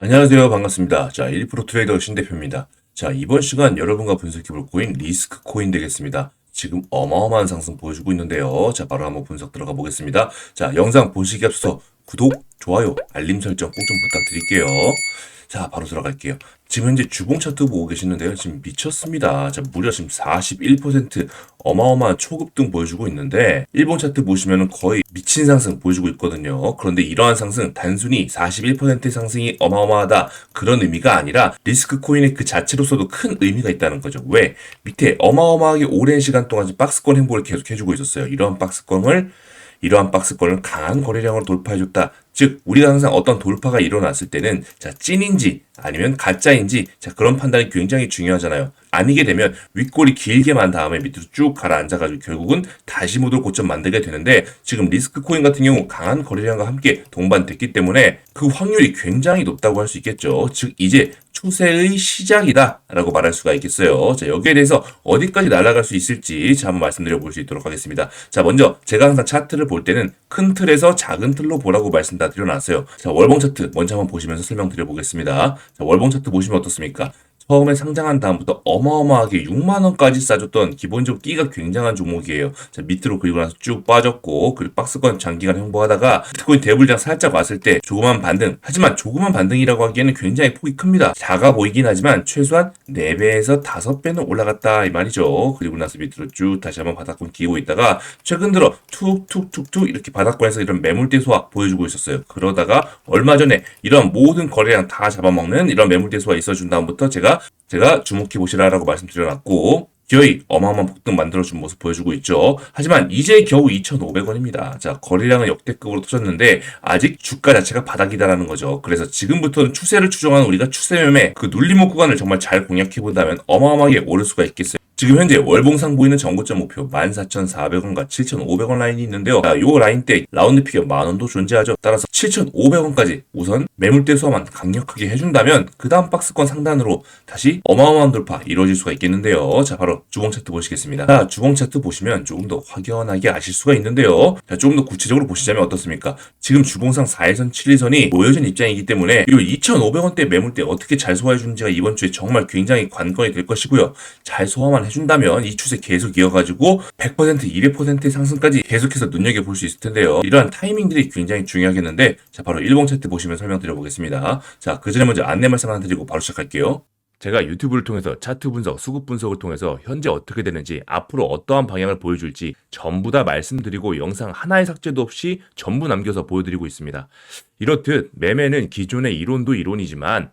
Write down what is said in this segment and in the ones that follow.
안녕하세요. 반갑습니다. 자, 1% 트레이더 신 대표입니다. 자, 이번 시간 여러분과 분석해 볼 코인 리스크 코인 되겠습니다. 지금 어마어마한 상승 보여주고 있는데요. 자, 바로 한번 분석 들어가 보겠습니다. 자, 영상 보시기 앞서 구독, 좋아요, 알림 설정 꼭 좀 부탁드릴게요. 자, 바로 들어갈게요. 지금 현재 주봉 차트 보고 계시는데요. 지금 미쳤습니다. 자, 무려 지금 41% 어마어마한 초급등 보여주고 있는데, 일본 차트 보시면은 거의 미친 상승 보여주고 있거든요. 그런데 이러한 상승, 단순히 41%의 상승이 어마어마하다. 그런 의미가 아니라 리스크 코인의 그 자체로서도 큰 의미가 있다는 거죠. 왜? 밑에 어마어마하게 오랜 시간 동안 박스권 행보를 계속 해주고 있었어요. 이러한 박스권을 이러한 박스권을 강한 거래량으로 돌파해줬다. 즉 우리가 항상 어떤 돌파가 일어났을 때는 자 찐인지 아니면 가짜인지 자 그런 판단이 굉장히 중요하잖아요. 아니게 되면 윗골이 길게 만 다음에 밑으로 쭉 가라앉아가지고 결국은 다시 못올 고점 만들게 되는데 지금 리스크 코인 같은 경우 강한 거래량과 함께 동반됐기 때문에 그 확률이 굉장히 높다고 할 수 있겠죠. 즉 이제 추세의 시작이다 라고 말할 수가 있겠어요. 자, 여기에 대해서 어디까지 날아갈 수 있을지 자, 한번 말씀드려 볼 수 있도록 하겠습니다. 자, 먼저 제가 항상 차트를 볼 때는 큰 틀에서 작은 틀로 보라고 말씀 다 드려놨어요. 자, 월봉 차트 먼저 한번 보시면서 설명드려 보겠습니다. 자, 월봉 차트 보시면 어떻습니까? 처음에 상장한 다음부터 어마어마하게 6만원까지 싸줬던 기본적으로 끼가 굉장한 종목이에요. 자, 밑으로 그리고 나서 쭉 빠졌고, 그리고 박스권 장기간 행보하다가 비트코인 대불장 살짝 왔을 때 조그만 반등. 하지만 조그만 반등이라고 하기에는 굉장히 폭이 큽니다. 작아 보이긴 하지만 최소한 4배에서 5배는 올라갔다 이 말이죠. 그리고 나서 밑으로 쭉 다시 한번 바닥권 끼고 있다가 최근 들어 툭툭툭툭 이렇게 바닥권에서 이런 매물대 소화 보여주고 있었어요. 그러다가 얼마 전에 이런 모든 거래량 다 잡아먹는 이런 매물대 소화 있어준 다음부터 제가 제가 주목해 보시라라고 말씀드려놨고 기어이 어마어마한 폭등 만들어준 모습 보여주고 있죠. 하지만 이제 겨우 2,500원입니다. 자, 거래량은 역대급으로 터졌는데 아직 주가 자체가 바닥이다라는 거죠. 그래서 지금부터는 추세를 추정하는 우리가 추세 매매 그 눌림목 구간을 정말 잘 공략해 본다면 어마어마하게 오를 수가 있겠어요. 지금 현재 월봉상 보이는 전고점 목표 14,400원과 7,500원 라인이 있는데요. 자, 요 라인 때 라운드 피겨 만원도 존재하죠. 따라서 7,500원까지 우선 매물대 수화만 강력하게 해준다면 그 다음 박스권 상단으로 다시 어마어마한 돌파 이루어질 수가 있겠는데요. 자, 바로 주봉 차트 보시겠습니다. 자, 주봉 차트 보시면 조금 더 확연하게 아실 수가 있는데요. 자, 조금 더 구체적으로 보시자면 어떻습니까? 지금 주봉상 4일선, 7일선이 모여진 입장이기 때문에 이 2,500원대 매물대 어떻게 잘 소화해주는지가 이번 주에 정말 굉장히 관건이 될 것이고요. 잘 소화만 해준다면 이 추세 계속 이어가지고 100% 200%의 상승까지 계속해서 눈여겨볼 수 있을 텐데요. 이러한 타이밍들이 굉장히 중요하겠는데 자 바로 일봉 차트 보시면 설명드려 보겠습니다. 자그 전에 먼저 안내 말씀 하나 드리고 바로 시작할게요. 제가 유튜브를 통해서 차트 분석, 수급 분석을 통해서 현재 어떻게 되는지, 앞으로 어떠한 방향을 보여줄지 전부 다 말씀드리고 영상 하나의 삭제도 없이 전부 남겨서 보여드리고 있습니다. 이렇듯 매매는 기존의 이론도 이론이지만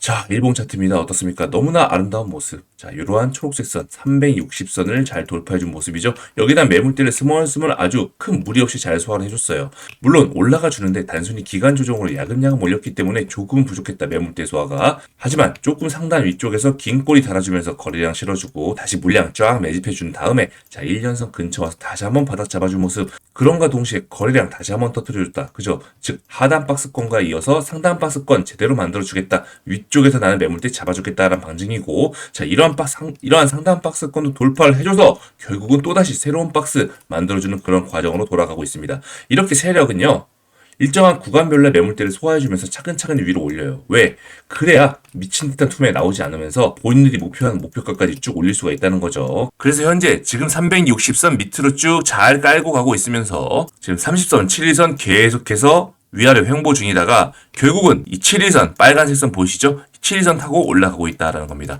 자, 일봉 차트입니다. 어떻습니까? 너무나 아름다운 모습. 자, 이러한 초록색 선, 360선을 잘 돌파해준 모습이죠. 여기다 매물대를 스멀스멀 아주 큰 무리 없이 잘 소화를 해줬어요. 물론 올라가 주는데 단순히 기간 조정으로 야금야금 올렸기 때문에 조금 부족했다 매물대 소화가. 하지만 조금 상단 위쪽에서 긴 꼬리 달아주면서 거래량 실어주고 다시 물량 쫙 매집해준 다음에 자, 1년선 근처 와서 다시 한번 바닥 잡아준 모습. 그런가 동시에 거래량 다시 한번 터트려줬다. 그죠? 즉 하단 박스권과 이어서 상단 박스권 제대로 만들어주겠다. 위쪽에서 나는 매물대 잡아주겠다라는 방증이고 자 이러한 박스 상- 이러한 상단 박스권도 돌파를 해줘서 결국은 또다시 새로운 박스 만들어주는 그런 과정으로 돌아가고 있습니다. 이렇게 세력은요. 일정한 구간별로 매물대를 소화해주면서 차근차근 위로 올려요. 왜? 그래야 미친 듯한 투매 나오지 않으면서 본인들이 목표하는 목표가까지 쭉 올릴 수가 있다는 거죠. 그래서 현재 지금 360선 밑으로 쭉 잘 깔고 가고 있으면서 지금 30선, 7일선 계속해서 위아래 횡보 중이다가 결국은 이 7일선 빨간색 선 보이시죠? 7일선 타고 올라가고 있다라는 겁니다.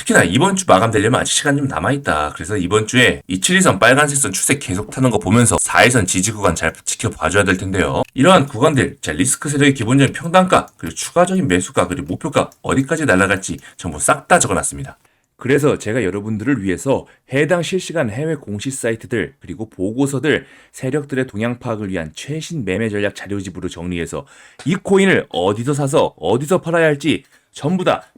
특히나 이번 주 마감되려면 아직 시간 좀 남아있다. 그래서 이번 주에 이 7일선 빨간색 선 추세 계속 타는 거 보면서 4일선 지지 구간 잘 지켜봐줘야 될 텐데요. 이러한 구간들, 자, 리스크 세력의 기본적인 평단가, 그리고 추가적인 매수가, 그리고 목표가 어디까지 날아갈지 전부 싹 다 적어놨습니다. 그래서 제가 여러분들을 위해서 해당 실시간 해외 공시 사이트들 그리고 보고서들 세력들의 동향 파악을 위한 최신 매매 전략 자료집으로 정리해서 이 코인을 어디서 사서 어디서 팔아야 할지 전부 다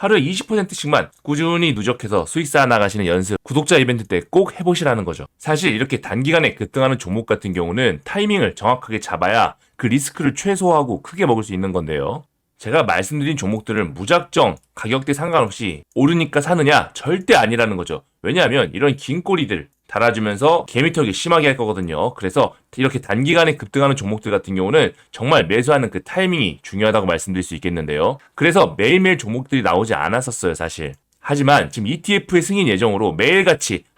하루에 20%씩만 꾸준히 누적해서 수익 쌓아 나가시는 연습 구독자 이벤트 때 꼭 해보시라는 거죠. 사실 이렇게 단기간에 급등하는 종목 같은 경우는 타이밍을 정확하게 잡아야 그 리스크를 최소화하고 크게 먹을 수 있는 건데요. 제가 말씀드린 종목들을 무작정 가격대 상관없이 오르니까 사느냐? 절대 아니라는 거죠. 왜냐하면 이런 긴 꼬리들 달아주면서 개미털기 심하게 할 거거든요. 그래서 이렇게 단기간에 급등하는 종목들 같은 경우는 정말 매수하는 그 타이밍이 중요하다고 말씀드릴 수 있겠는데요. 그래서 매일매일 종목들이 나오지 않았었어요, 사실. 하지만 지금 ETF의 승인 예정으로 매일같이